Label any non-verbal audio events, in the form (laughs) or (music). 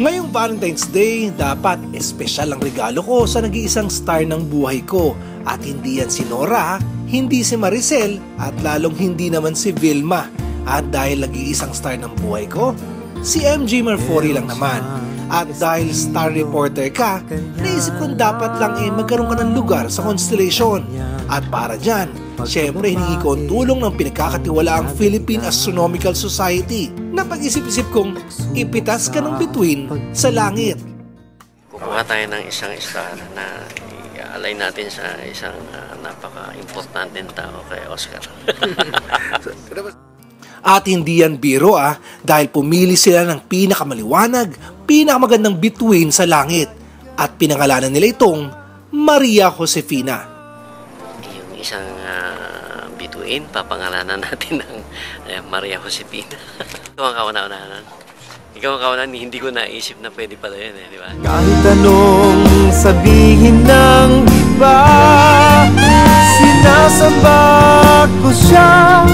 Ngayong Valentine's Day, dapat espesyal ang regalo ko sa nag-iisang star ng buhay ko. At hindi yan si Nora, hindi si Maricel, at lalong hindi naman si Vilma. At dahil nag-iisang star ng buhay ko, si MJ Marfori lang naman. At dahil star reporter ka, naisip kong dapat lang eh magkaroon ka ng lugar sa constellation. At para dyan, syempre hiningi ko ang tulong ng pinagkakatiwalaang Philippine Astronomical Society na pag-isip-isip kong ipitas ka ng bituin sa langit. Kukuha tayo ng isang star na i-align natin sa isang uh, napaka-importanteng tao kay Oscar. (laughs) At hindi yan biro ah, dahil pumili sila ng pinakamaliwanag, pinakamagandang bituin sa langit. At pinangalanan nila itong Maria Josefina. Isang uh, bituin, papangalanan (laughs) natin ng uh, Maria Josefina. (laughs) Ito ang kauna-unahan. Ikaw ang kauna, hindi ko naisip na pwede pala yun eh, di ba? Kahit anong sabihin ng iba Sinasamba ko siya